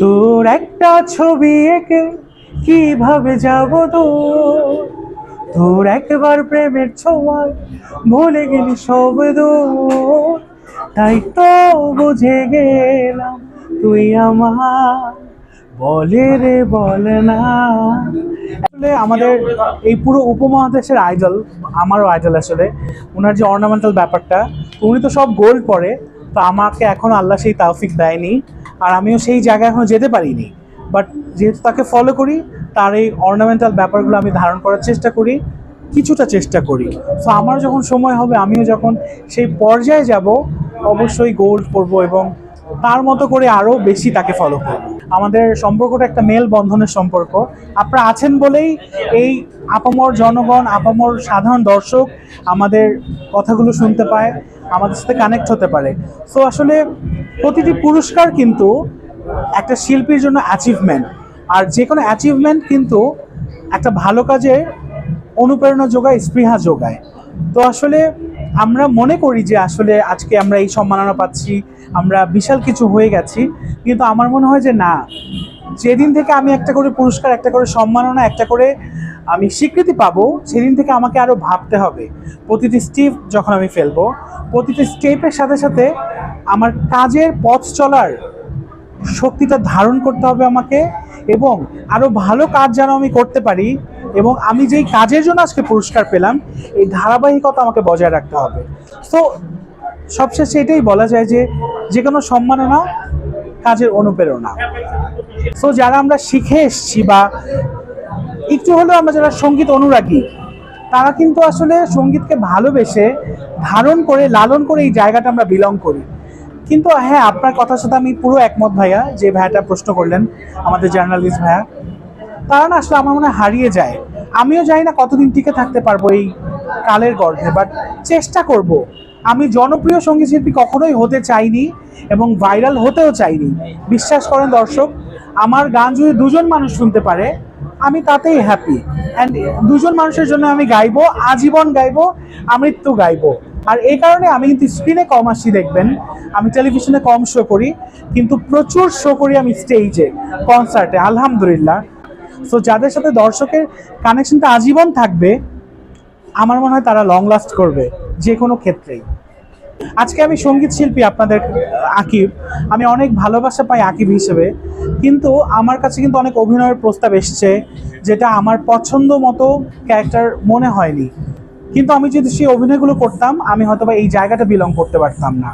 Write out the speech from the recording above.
তোর একটা ছবি এঁকে কীভাবে যাব দূর? তোর একবার প্রেমের ছোঁয়ায় ভুলে গেলি সব তাই তো বুঝে গেলাম তুই আমার, বলে রে বলে না। আসলে আমাদের এই পুরো উপমহাদেশের আইডল আমারও আইডল আসলে, ওনার যে অর্নামেন্টাল ব্যাপারটা, উনি তো সব গোল্ড পরে, তো আমাকে এখন আল্লাহ সেই তাওফিক দেয়নি। আর আমিও সেই জায়গায় এখনও যেতে পারিনি। বাট যেহেতু তাকে ফলো করি, তার এই অর্নামেন্টাল ব্যাপারগুলো আমি ধারণ করার চেষ্টা করি, কিছুটা চেষ্টা করি। তো আমার যখন সময় হবে, আমিও যখন সেই পর্যায়ে যাব, অবশ্যই গোল্ড পরবো এবং তার মতো করে আরও বেশি তাকে ফলো করব। আমাদের সম্পর্কটা একটা মেল বন্ধনের সম্পর্ক। আপনারা আছেন বলেই এই আপামর জনগণ, আপামর সাধারণ দর্শক আমাদের কথাগুলো শুনতে পায়, আমাদের সাথে কানেক্ট হতে পারে। সো আসলে প্রতিটি পুরস্কার কিন্তু একটা শিল্পীর জন্য অ্যাচিভমেন্ট আর যে কোনো অ্যাচিভমেন্ট কিন্তু একটা ভালো কাজের অনুপ্রেরণা যোগায়, স্পৃহা যোগায়। তো আসলে আমরা মনে করি যে আসলে আজকে আমরা এই সম্মাননা পাচ্ছি, আমরা বিশাল কিছু হয়ে গেছি। কিন্তু আমার মনে হয় যে না, যেদিন থেকে আমি একটা করে পুরস্কার, একটা করে সম্মাননা, একটা করে আমি স্বীকৃতি পাবো, সেদিন থেকে আমাকে আরও ভাবতে হবে। প্রতিটি স্টেপ যখন আমি ফেলব, প্রতিটি স্টেপের সাথে সাথে আমার কাজের পথ চলার শক্তিটা ধারণ করতে হবে আমাকে এবং আরও ভালো কাজ যেন আমি করতে পারি এবং আমি যেই কাজের জন্য আজকে পুরস্কার পেলাম, এই ধারাবাহিকতা আমাকে বজায় রাখতে হবে। তো সবশেষে এটাই বলা যায় যে যে কোনো সম্মাননা কাজের অনুপ্রেরণা। সো যারা আমরা শিখে এসছি বা একটু হলেও আমরা যারা সংগীত অনুরাগী, তারা কিন্তু আসলে সঙ্গীতকে ভালোবেসে ধারণ করে, লালন করে এই জায়গাটা আমরা বিলং করি। কিন্তু হ্যাঁ আপনার কথার সাথে আমি পুরো একমত ভাইয়া যে ভাইয়াটা প্রশ্ন করলেন, আমাদের জার্নালিস্ট ভাইয়া। তারা না আসলে আমার মনে হারিয়ে যায়। আমিও জানি না কতদিন টিকে থাকতে পারব এই কালের গর্ভে বাট চেষ্টা করব। আমি জনপ্রিয় সংগীত শিল্পী কখনোই হতে চাইনি এবং ভাইরাল হতেও চাইনি। বিশ্বাস করেন দর্শক, আমার গান যদি দুজন মানুষ শুনতে পারে, আমি তাতেই হ্যাপি অ্যান্ড দুজন মানুষের জন্য আমি গাইবো, আজীবন গাইবো, আমৃত্যু গাইবো। আর এই কারণে আমি কিন্তু স্ক্রিনে কম আসি দেখবেন। আমি টেলিভিশনে কম শো করি, কিন্তু প্রচুর শো করি আমি স্টেজে কনসার্টে আলহামদুলিল্লাহ। সো যাদের সাথে দর্শকের কানেকশনটা আজীবন থাকবে, আমার মনে হয় তারা লং লাস্ট করবে, যে কোনো ক্ষেত্রেই। আজকে আমি সংগীত শিল্পী আপনাদের আকিব। আমি অনেক ভালোবাসা পাই আকিব হিসেবে, কিন্তু আমার কাছে কিন্তু অনেক অভিনয়ের প্রস্তাব এসছে, যেটা আমার পছন্দ মতো ক্যারেক্টার মনে হয়নি। কিন্তু আমি যদি সেই অভিনয়গুলো করতাম, আমি হয়তো বা এই জায়গাটা বিলং করতে পারতাম না।